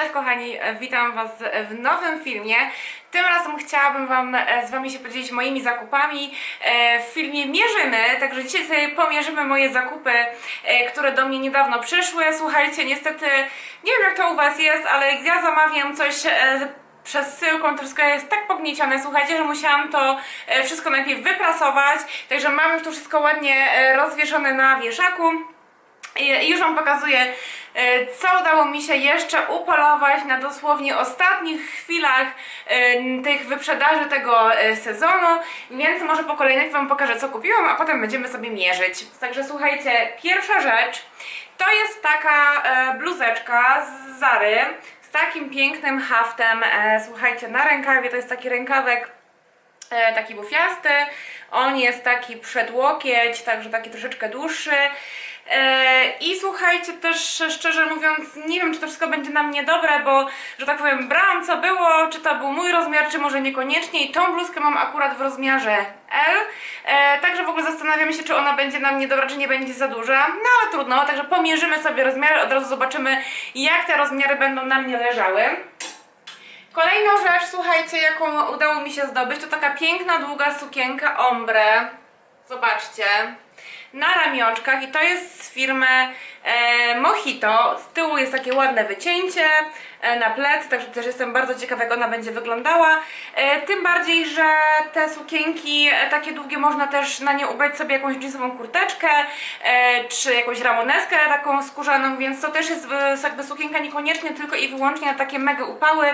Cześć kochani, e, witam Was w nowym filmie. Tym razem chciałabym Wam e, z Wami się podzielić moimi zakupami. E, W filmie mierzymy, także dzisiaj sobie pomierzymy moje zakupy, które do mnie niedawno przyszły. Słuchajcie, niestety nie wiem jak to u Was jest, ale ja zamawiam coś przesyłką troszkę jest tak pogniecione, słuchajcie, że musiałam to wszystko najpierw wyprasować, także mam już to wszystko ładnie rozwieszone na wieszaku. I już Wam pokazuję, e, co udało mi się jeszcze upolować na dosłownie ostatnich chwilach e, tych wyprzedaży tego e, sezonu, więc może po kolei Wam pokażę, co kupiłam, a potem będziemy sobie mierzyć. Także słuchajcie, pierwsza rzecz to jest taka bluzeczka z Zary z takim pięknym haftem, słuchajcie, na rękawie, to jest taki rękawek taki bufiasty. On jest taki przedłokieć, także taki troszeczkę dłuższy. E, I słuchajcie, też szczerze mówiąc, nie wiem, czy to wszystko będzie na mnie dobre, bo, że tak powiem, brałam co było, czy to był mój rozmiar, czy może niekoniecznie. I tą bluzkę mam akurat w rozmiarze L. E, także w ogóle zastanawiam się, czy ona będzie na mnie dobra, czy nie będzie za duża. No ale trudno, także pomierzymy sobie rozmiary, od razu zobaczymy, jak te rozmiary będą na mnie leżały. Kolejną rzecz, słuchajcie, jaką udało mi się zdobyć, to taka piękna, długa sukienka ombre. Zobaczcie. Na ramionczkach i to jest z firmy e, Mojito. Z tyłu jest takie ładne wycięcie na plec, także też jestem bardzo ciekawa jak ona będzie wyglądała. E, tym bardziej, że te sukienki e, takie długie można też na nie ubrać sobie jakąś jeansową kurteczkę e, czy jakąś ramoneskę taką skórzaną, więc to też jest e, jakby sukienka niekoniecznie tylko i wyłącznie na takie mega upały.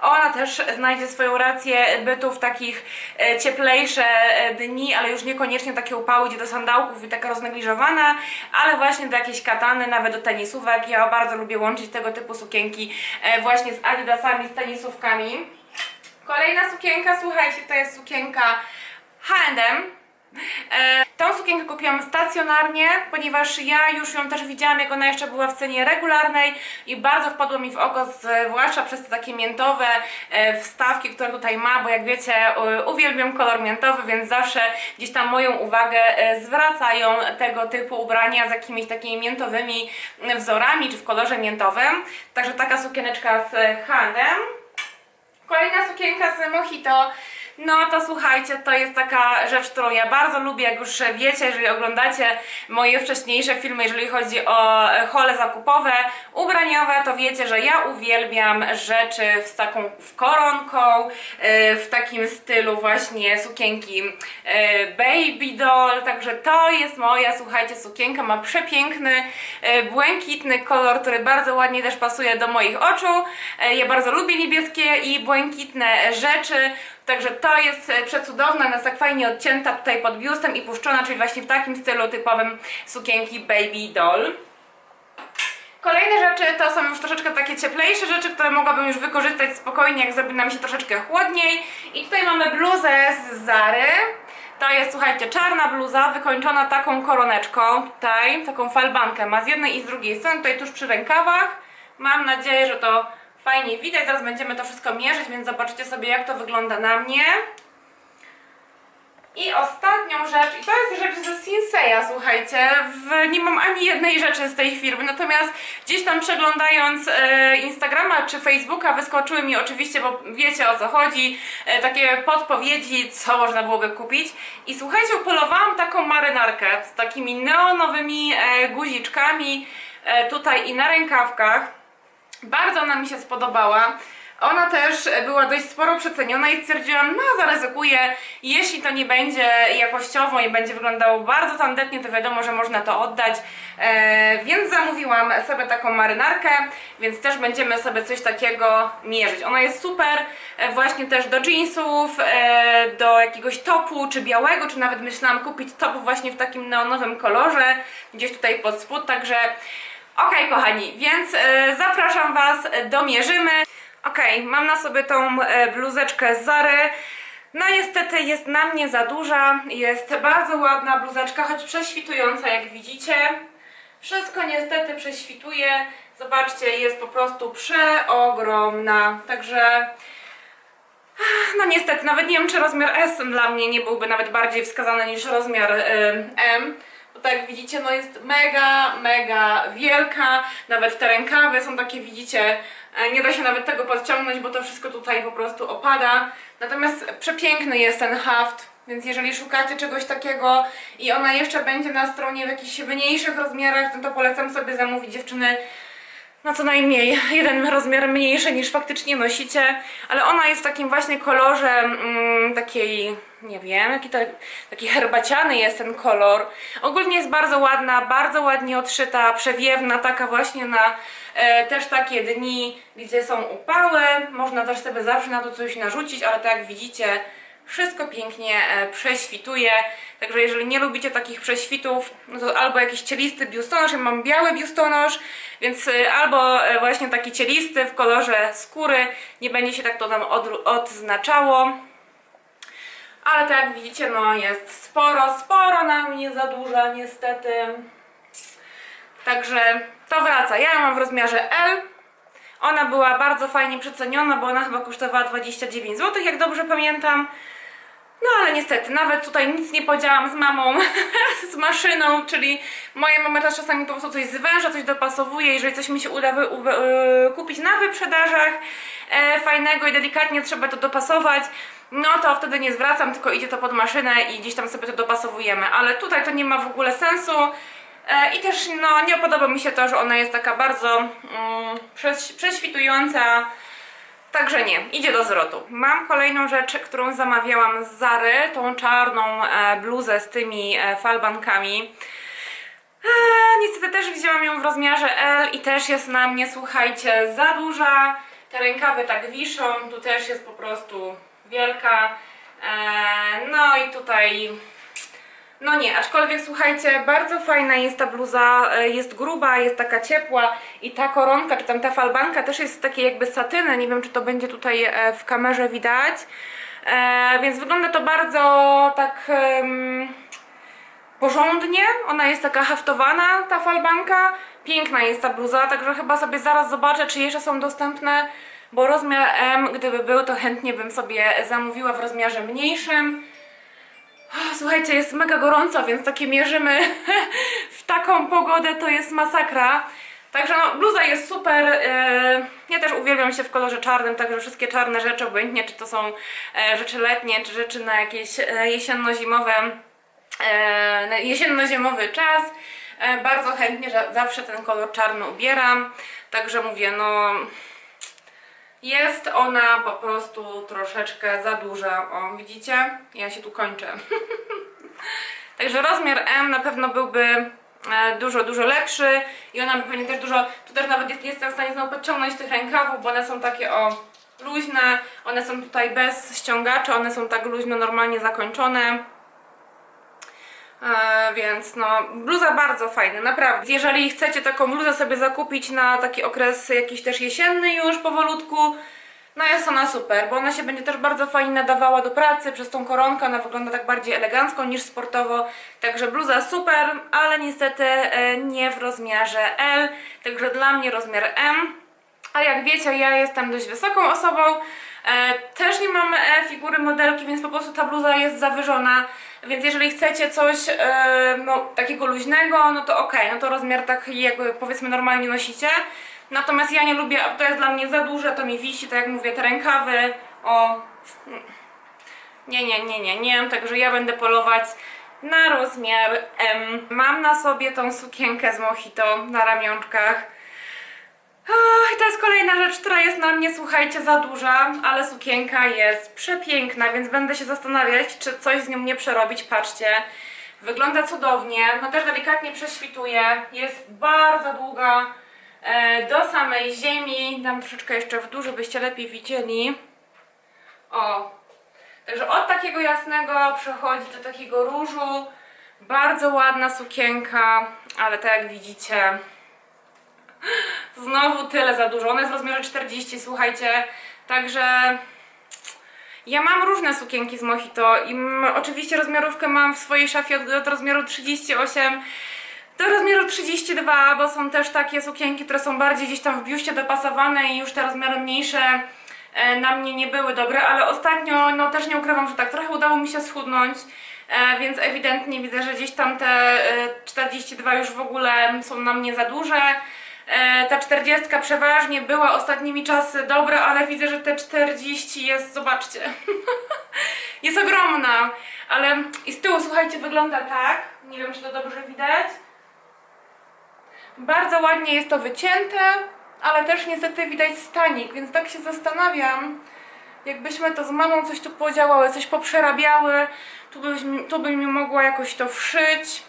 Ona też znajdzie swoją rację bytu w takich e, cieplejsze e, dni, ale już niekoniecznie takie upały, gdzie do sandałków i taka roznegliżowana, ale właśnie do jakiejś katany, nawet do tenisówek. Ja bardzo lubię łączyć tego typu sukienki e, właśnie z adidasami, z tenisówkami. Kolejna sukienka, słuchajcie, to jest sukienka H&M. E, tą sukienkę kupiłam stacjonarnie, ponieważ ja już ją też widziałam, jak ona jeszcze była w cenie regularnej i bardzo wpadło mi w oko, zwłaszcza przez te takie miętowe e, wstawki, które tutaj ma, bo jak wiecie, uwielbiam kolor miętowy, więc zawsze gdzieś tam moją uwagę e, zwracają tego typu ubrania z jakimiś takimi miętowymi wzorami, czy w kolorze miętowym. Także taka sukieneczka z handem. Kolejna sukienka z Mojito. No to słuchajcie, to jest taka rzecz, którą ja bardzo lubię, jak już wiecie, jeżeli oglądacie moje wcześniejsze filmy, jeżeli chodzi o hole zakupowe, ubraniowe, to wiecie, że ja uwielbiam rzeczy z taką w koronką, e, w takim stylu właśnie sukienki e, baby doll, także to jest moja, słuchajcie, sukienka, ma przepiękny, e, błękitny kolor, który bardzo ładnie też pasuje do moich oczu. Ja bardzo lubię niebieskie i błękitne rzeczy, także to jest e, przecudowne, ona jest tak fajnie odcięta tutaj pod biustem i puszczona, czyli właśnie w takim stylu typowym sukienki baby doll. Kolejne rzeczy to są już troszeczkę takie cieplejsze rzeczy, które mogłabym już wykorzystać spokojnie, jak zrobi nam się troszeczkę chłodniej. I tutaj mamy bluzę z Zary. To jest, słuchajcie, czarna bluza wykończona taką koroneczką, tutaj, taką falbankę ma z jednej i z drugiej strony, tutaj tuż przy rękawach. Mam nadzieję, że to fajnie widać, zaraz będziemy to wszystko mierzyć, więc zobaczycie sobie jak to wygląda na mnie. I ostatnią rzecz, i to jest rzecz ze Sinseya, słuchajcie, w, nie mam ani jednej rzeczy z tej firmy, natomiast gdzieś tam przeglądając e, Instagrama czy Facebooka wyskoczyły mi oczywiście, bo wiecie o co chodzi, e, takie podpowiedzi, co można byłoby kupić. I słuchajcie, upolowałam taką marynarkę z takimi neonowymi e, guziczkami e, tutaj i na rękawkach. Bardzo ona mi się spodobała. Ona też była dość sporo przeceniona i stwierdziłam, no zaryzykuję, jeśli to nie będzie jakościowo i będzie wyglądało bardzo tandetnie, to wiadomo, że można to oddać, e, więc zamówiłam sobie taką marynarkę, więc też będziemy sobie coś takiego mierzyć. Ona jest super e, właśnie też do jeansów, e, do jakiegoś topu, czy białego, czy nawet myślałam kupić top właśnie w takim neonowym kolorze, gdzieś tutaj pod spód, także Okej, kochani, więc e, zapraszam Was do mierzymy. Okej, mam na sobie tą e, bluzeczkę z Zary. No niestety jest na mnie za duża. Jest bardzo ładna bluzeczka, choć prześwitująca, jak widzicie. Wszystko niestety prześwituje. Zobaczcie, jest po prostu przeogromna. Także no niestety, nawet nie wiem, czy rozmiar S dla mnie nie byłby nawet bardziej wskazany niż rozmiar y, M. Tak jak widzicie, no jest mega, mega wielka. Nawet te rękawy są takie, widzicie, E, Nie da się nawet tego podciągnąć, bo to wszystko tutaj po prostu opada. Natomiast przepiękny jest ten haft, więc jeżeli szukacie czegoś takiego i ona jeszcze będzie na stronie w jakichś mniejszych rozmiarach, no to polecam sobie zamówić dziewczyny no co najmniej jeden rozmiar mniejszy niż faktycznie nosicie, ale ona jest w takim właśnie kolorze mm, takiej, nie wiem, jaki to, taki herbaciany jest ten kolor. Ogólnie jest bardzo ładna, bardzo ładnie odszyta, przewiewna, taka właśnie na e, też takie dni, gdzie są upały. Można też sobie zawsze na to coś narzucić, ale tak jak widzicie, wszystko pięknie e, prześwituje. Także jeżeli nie lubicie takich prześwitów, no to albo jakiś cielisty biustonosz, ja mam biały biustonosz, więc e, albo e, właśnie taki cielisty w kolorze skóry, nie będzie się tak to nam odznaczało. Ale tak jak widzicie, no jest sporo, sporo nam nie za duża niestety. Także to wraca. Ja ją mam w rozmiarze L. Ona była bardzo fajnie przeceniona, bo ona chyba kosztowała 29 zł, jak dobrze pamiętam. No ale niestety, nawet tutaj nic nie podziałam z mamą, z maszyną, czyli moja mama też czasami po prostu coś zwęża, coś dopasowuje, jeżeli coś mi się uda wy, u, e, kupić na wyprzedażach e, fajnego i delikatnie trzeba to dopasować, no to wtedy nie zwracam, tylko idzie to pod maszynę i gdzieś tam sobie to dopasowujemy, ale tutaj to nie ma w ogóle sensu. E, I też no, nie podoba mi się to, że ona jest taka bardzo mm, prześ, prześwitująca. Także nie, idzie do zwrotu. Mam kolejną rzecz, którą zamawiałam z Zary, tą czarną e, bluzę z tymi e, falbankami. E, niestety też wzięłam ją w rozmiarze L i też jest na mnie, słuchajcie, za duża. Te rękawy tak wiszą, tu też jest po prostu wielka. E, no i tutaj no nie, aczkolwiek słuchajcie, bardzo fajna jest ta bluza, e, jest gruba, jest taka ciepła i ta koronka, czy tam ta falbanka też jest z takiej jakby satyny, nie wiem czy to będzie tutaj e, w kamerze widać, e, więc wygląda to bardzo tak em, porządnie, ona jest taka haftowana ta falbanka, piękna jest ta bluza, także chyba sobie zaraz zobaczę czy jeszcze są dostępne, bo rozmiar M, gdyby był to chętnie bym sobie zamówiła w rozmiarze mniejszym. Słuchajcie, jest mega gorąco, więc takie mierzymy w taką pogodę to jest masakra. Także no, bluza jest super. e, Ja też uwielbiam się w kolorze czarnym, także wszystkie czarne rzeczy, obojętnie czy to są e, rzeczy letnie, czy rzeczy na jakieś e, jesienno-zimowe, jesienno-zimowy czas. Bardzo chętnie zawsze ten kolor czarny ubieram. Także mówię, no jest ona po prostu troszeczkę za duża. O, widzicie? Ja się tu kończę. Także rozmiar M na pewno byłby e, dużo, dużo lepszy i ona by pewnie też dużo, tu też nawet nie jestem w stanie znowu podciągnąć tych rękawów, bo one są takie o luźne, one są tutaj bez ściągacza, one są tak luźno, normalnie zakończone. E, więc no, bluza bardzo fajna, naprawdę. Jeżeli chcecie taką bluzę sobie zakupić na taki okres jakiś też jesienny już powolutku, no jest ona super, bo ona się będzie też bardzo fajnie nadawała do pracy przez tą koronkę, ona wygląda tak bardziej elegancko niż sportowo, także bluza super, ale niestety e, nie w rozmiarze L, także dla mnie rozmiar M. A jak wiecie, ja jestem dość wysoką osobą, e, też nie mam figury modelki, więc po prostu ta bluza jest zawyżona, więc jeżeli chcecie coś e, no, takiego luźnego, no to okej, no to rozmiar taki jakby powiedzmy normalnie nosicie. Natomiast ja nie lubię, to jest dla mnie za duże, to mi wisi, tak jak mówię, te rękawy, o... Nie, nie, nie, nie, nie, także ja będę polować na rozmiar M. Mam na sobie tą sukienkę z mojito na ramionczkach. Ach, to jest kolejna rzecz, która jest na mnie, słuchajcie, za duża, ale sukienka jest przepiękna, więc będę się zastanawiać, czy coś z nią nie przerobić. Patrzcie, wygląda cudownie, no też delikatnie prześwituje, jest bardzo długa e, do samej ziemi. Dam troszeczkę jeszcze w dół, żebyście lepiej widzieli. O, Także od takiego jasnego przechodzi do takiego różu. Bardzo ładna sukienka, ale tak jak widzicie, znowu tyle za dużo. Ona jest w rozmiarze 40, słuchajcie. Także ja mam różne sukienki z Mojito i oczywiście rozmiarówkę mam w swojej szafie od, od rozmiaru 38 do rozmiaru 32, bo są też takie sukienki, które są bardziej gdzieś tam w biuście dopasowane i już te rozmiary mniejsze e, na mnie nie były dobre, ale ostatnio, no też nie ukrywam, że tak trochę udało mi się schudnąć, e, więc ewidentnie widzę, że gdzieś tam te e, 42 już w ogóle są na mnie za duże. E, ta 40 przeważnie była ostatnimi czasy dobra, ale widzę, że te 40 jest, zobaczcie, jest ogromna, ale i z tyłu, słuchajcie, wygląda tak, nie wiem, czy to dobrze widać. Bardzo ładnie jest to wycięte, ale też niestety widać stanik, więc tak się zastanawiam, jakbyśmy to z mamą coś tu podziałały, coś poprzerabiały, tu, byśmy, tu bym mogła jakoś to wszyć.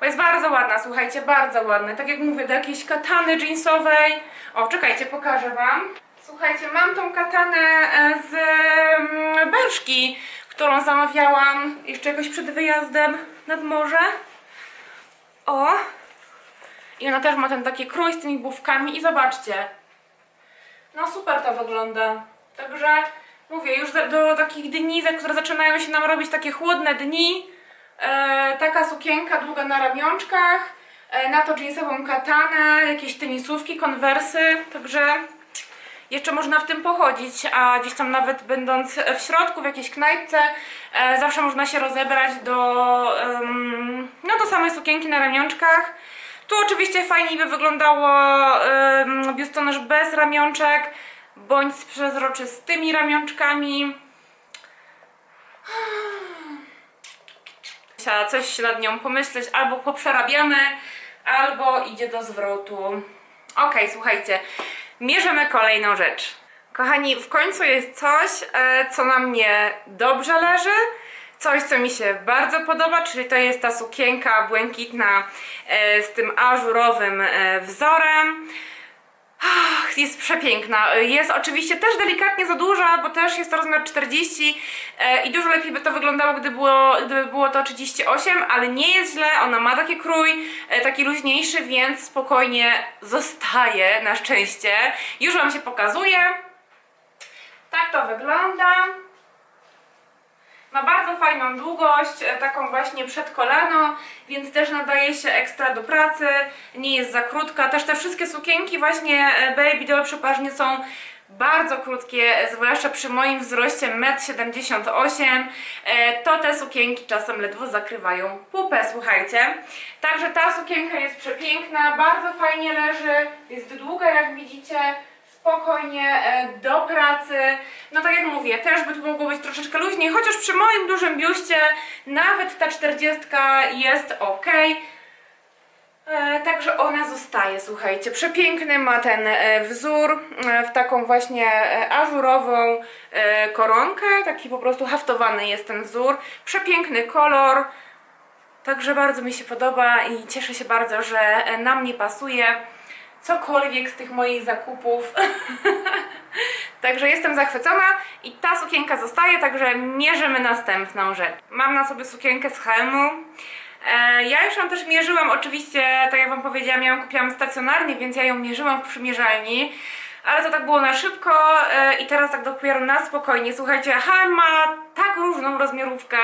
Bo jest bardzo ładna, słuchajcie, bardzo ładna. Tak jak mówię, do jakiejś katany jeansowej. O, czekajcie, pokażę wam. Słuchajcie, mam tą katanę e, z mm, Berszki, którą zamawiałam jeszcze jakoś przed wyjazdem nad morze. O! I ona też ma ten taki krój z tymi główkami i zobaczcie. No super to wygląda. Także mówię, już do, do takich dni, które zaczynają się nam robić takie chłodne dni, e, taka sukienka długa na ramionczkach, e, na to jeansową katanę, jakieś tenisówki, konwersy, także jeszcze można w tym pochodzić, a gdzieś tam nawet będąc w środku, w jakiejś knajpce, e, zawsze można się rozebrać do, no do samej sukienki na ramionczkach. Tu oczywiście fajniej by wyglądało um, biustonosz bez ramionczek, bądź z przezroczystymi ramionczkami. Musiała coś nad nią pomyśleć, albo poprzerabiamy, albo idzie do zwrotu. Okej, słuchajcie, mierzymy kolejną rzecz. Kochani, w końcu jest coś, e, co na mnie dobrze leży, coś, co mi się bardzo podoba, czyli to jest ta sukienka błękitna e, z tym ażurowym e, wzorem. Jest przepiękna. Jest oczywiście też delikatnie za duża, bo też jest to rozmiar 40 e, i dużo lepiej by to wyglądało, gdy było, gdyby było to 38, ale nie jest źle, ona ma taki krój, e, taki luźniejszy, więc spokojnie zostaje na szczęście. Już Wam się pokazuje. Tak to wygląda. Ma bardzo fajną długość, e, taką właśnie przed kolano, więc też nadaje się ekstra do pracy, nie jest za krótka. Też te wszystkie sukienki właśnie e, Baby Doll przeważnie są bardzo krótkie, e, zwłaszcza przy moim wzroście 1,78 m. To te sukienki czasem ledwo zakrywają pupę, słuchajcie. Także ta sukienka jest przepiękna, bardzo fajnie leży, jest długa jak widzicie spokojnie e, do pracy. No tak jak mówię, też by tu mogło być troszeczkę luźniej, chociaż przy moim dużym biuście nawet ta 40 jest ok. E, Także ona zostaje, słuchajcie. Przepiękny ma ten e, wzór w taką właśnie ażurową koronkę. Taki po prostu haftowany jest ten wzór. Przepiękny kolor. Także bardzo mi się podoba i cieszę się bardzo, że na mnie pasuje cokolwiek z tych moich zakupów. Także jestem zachwycona i ta sukienka zostaje, także mierzymy następną rzecz. Mam na sobie sukienkę z Helmu. E, ja już ją też mierzyłam, oczywiście, tak jak Wam powiedziałam, ja ją kupiłam stacjonarnie, więc ja ją mierzyłam w przymierzalni. Ale to tak było na szybko e, i teraz tak dopiero na spokojnie. Słuchajcie, Helm ma tak różną rozmiarówkę,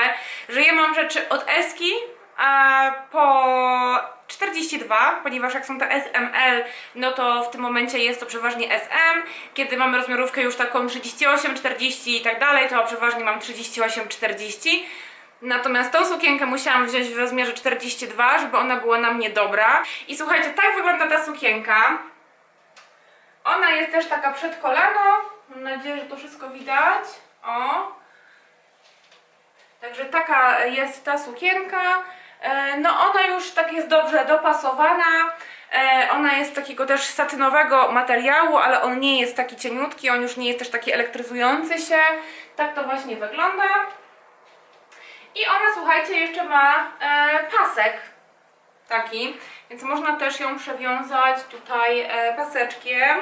że ja mam rzeczy od Eski a po 42, ponieważ jak są te SML, no to w tym momencie jest to przeważnie SM. Kiedy mamy rozmiarówkę już taką 38, 40 i tak dalej, to przeważnie mam 38, 40. Natomiast tą sukienkę musiałam wziąć w rozmiarze 42, żeby ona była na mnie dobra. I słuchajcie, tak wygląda ta sukienka. Ona jest też taka przed kolano. Mam nadzieję, że to wszystko widać. O. Także taka jest ta sukienka. E, No ona już tak jest dobrze dopasowana. E, Ona jest takiego też satynowego materiału, ale on nie jest taki cieniutki, on już nie jest też taki elektryzujący się. Tak to właśnie wygląda. I ona, słuchajcie, jeszcze ma e, pasek taki, więc można też ją przewiązać tutaj paseczkiem.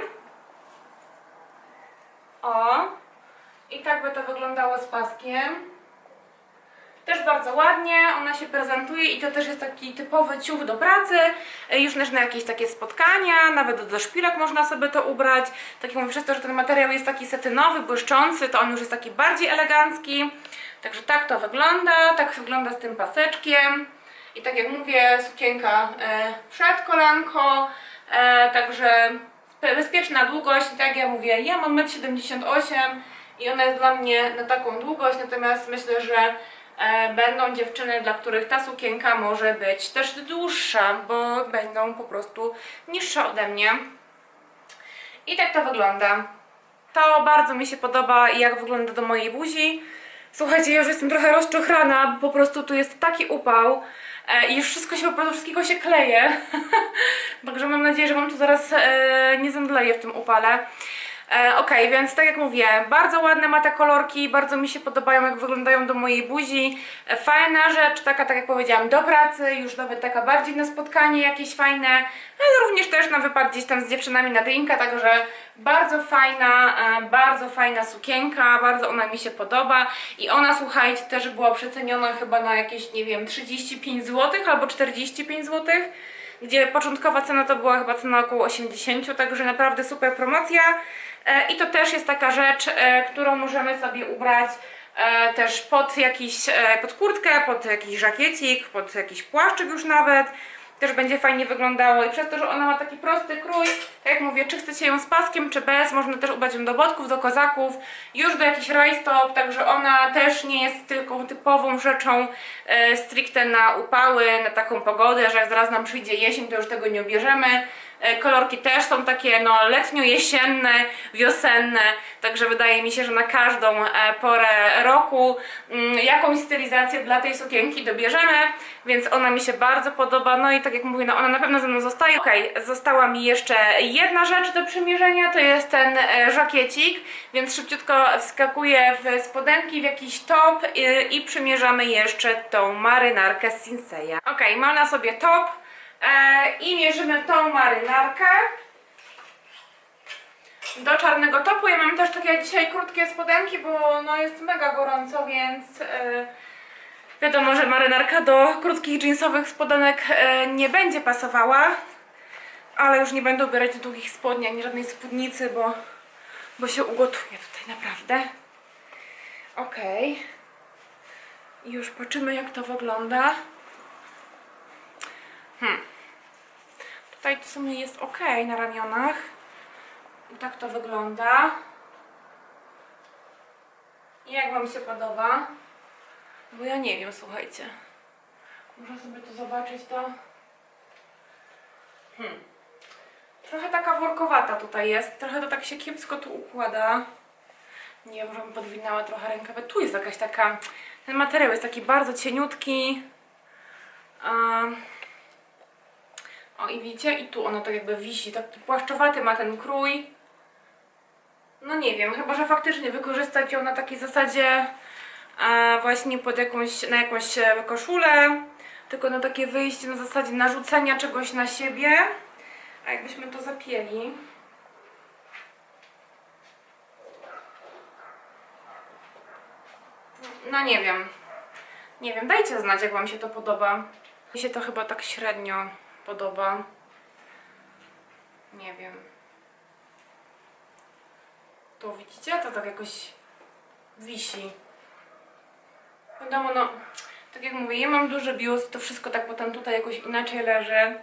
O, i tak by to wyglądało z paskiem. Też bardzo ładnie, ona się prezentuje i to też jest taki typowy ciuch do pracy, e, już na jakieś takie spotkania, nawet do szpilek można sobie to ubrać. Tak jak mówię, przez to, że ten materiał jest taki satynowy, błyszczący, to on już jest taki bardziej elegancki. Także tak to wygląda, tak wygląda z tym paseczkiem. I tak jak mówię, sukienka e, przed kolanko, e, także bezpieczna długość, tak jak ja mówię, ja mam 1,78 m i ona jest dla mnie na taką długość, natomiast myślę, że będą dziewczyny, dla których ta sukienka może być też dłuższa, bo będą po prostu niższe ode mnie. I tak to wygląda. To bardzo mi się podoba, jak wygląda do mojej buzi. Słuchajcie, ja już jestem trochę rozczochrana, bo po prostu tu jest taki upał e, i już wszystko się po prostu, wszystkiego się kleje. Także mam nadzieję, że Wam tu zaraz e, nie zemdleje w tym upale. E, Okej, więc tak jak mówię, bardzo ładne ma te kolorki, bardzo mi się podobają, jak wyglądają do mojej buzi. E, fajna rzecz, taka, tak jak powiedziałam, do pracy, już nawet taka bardziej na spotkanie jakieś fajne, ale również też na wypad gdzieś tam z dziewczynami na drinka, także bardzo fajna, e, bardzo fajna sukienka, bardzo ona mi się podoba i ona, słuchajcie, też była przeceniona chyba na jakieś, nie wiem, 35 zł albo 45 zł gdzie początkowa cena to była chyba cena około 80, także naprawdę super promocja. E, I to też jest taka rzecz, e, którą możemy sobie ubrać e, też pod jakiś, pod kurtkę, pod jakiś żakiecik, pod jakiś płaszczyk już nawet. Też będzie fajnie wyglądało i przez to, że ona ma taki prosty krój, tak jak mówię, czy chcecie ją z paskiem, czy bez, można też ubrać ją do bodków, do kozaków, już do jakichś rajstop, także ona też nie jest tylko typową rzeczą e, stricte na upały, na taką pogodę, że jak zaraz nam przyjdzie jesień, to już tego nie ubierzemy. E, Kolorki też są takie no, letnio-jesienne, wiosenne, także wydaje mi się, że na każdą e, porę roku mm, jakąś stylizację dla tej sukienki dobierzemy, więc ona mi się bardzo podoba, no i tak jak mówię, no ona na pewno ze mną zostaje. Okej, została mi jeszcze jedna rzecz do przymierzenia, to jest ten e, żakiecik, więc szybciutko wskakuję w spodenki, w jakiś top i, i przymierzamy jeszcze tą marynarkę Sinseya. Okej, mam na sobie top, i mierzymy tą marynarkę do czarnego topu. Ja mam też takie dzisiaj krótkie spodenki, bo no jest mega gorąco, więc e, wiadomo, że marynarka do krótkich jeansowych spodenek e, nie będzie pasowała, ale już nie będę ubierać długich spodni ani żadnej spódnicy, bo, bo się ugotuję tutaj naprawdę. I Już patrzymy jak to wygląda. Hmm. Tutaj w sumie jest ok na ramionach. I tak to wygląda. I jak Wam się podoba? Bo ja nie wiem, słuchajcie. Muszę sobie to zobaczyć, to... Hmm. Trochę taka workowata tutaj jest. Trochę to tak się kiepsko tu układa. Nie wiem, żebym podwinęła trochę rękawę. Tu jest jakaś taka... Ten materiał jest taki bardzo cieniutki. Um, o i widzicie, i tu ono tak jakby wisi, taki płaszczowaty ma ten krój. No nie wiem, chyba że faktycznie wykorzystać ją na takiej zasadzie e, właśnie pod jakąś, na jakąś e, koszulę, tylko na takie wyjście na zasadzie narzucenia czegoś na siebie. A jakbyśmy to zapięli. No nie wiem. Nie wiem, dajcie znać jak Wam się to podoba. Mi się to chyba tak średnio podoba. Nie wiem. To widzicie? To tak jakoś wisi. Wiadomo, no, tak jak mówię, ja mam duży biust, to wszystko tak potem tutaj jakoś inaczej leży.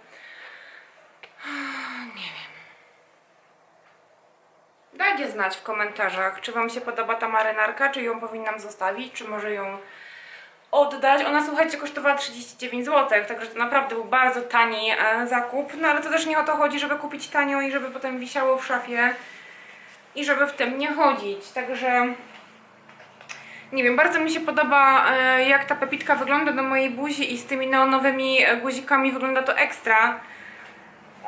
Nie wiem. Dajcie znać w komentarzach, czy Wam się podoba ta marynarka, czy ją powinnam zostawić, czy może ją oddać. Ona, słuchajcie, kosztowała 39 zł, także to naprawdę był bardzo tani e, zakup. No ale to też nie o to chodzi, żeby kupić tanio i żeby potem wisiało w szafie i żeby w tym nie chodzić. Także nie wiem, bardzo mi się podoba e, jak ta pepitka wygląda do mojej buzi i z tymi neonowymi guzikami wygląda to ekstra.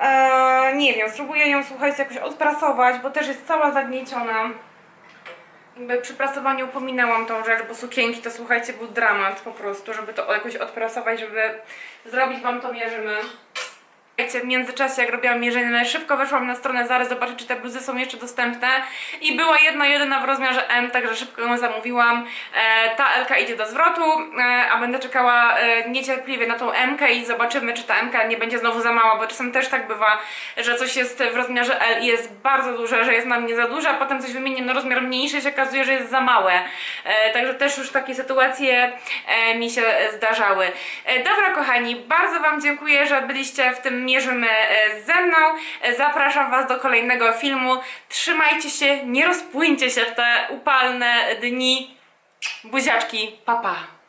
E, nie wiem, spróbuję ją, słuchajcie, jakoś odprasować, bo też jest cała zagnieciona przy prasowaniu upominałam tą rzecz, bo sukienki to słuchajcie był dramat po prostu, żeby to jakoś odprasować, żeby zrobić Wam to mierzymy. W międzyczasie jak robiłam mierzenie, szybko weszłam na stronę Zary zobaczyć czy te bluzy są jeszcze dostępne i była jedna jedyna w rozmiarze M, także szybko ją zamówiłam. E, ta LK idzie do zwrotu, e, a będę czekała e, niecierpliwie na tą M i zobaczymy czy ta MK nie będzie znowu za mała, bo czasem też tak bywa, że coś jest w rozmiarze L i jest bardzo duże, że jest na mnie za duże, a potem coś wymienię na rozmiar mniejszy i się okazuje, że jest za małe. E, także też już takie sytuacje e, mi się zdarzały. E, dobra kochani, bardzo Wam dziękuję, że byliście w tym mierzymy e, ze mną. E, Zapraszam Was do kolejnego filmu. Trzymajcie się, nie rozpłyńcie się w te upalne dni. Buziaczki, papa. Pa.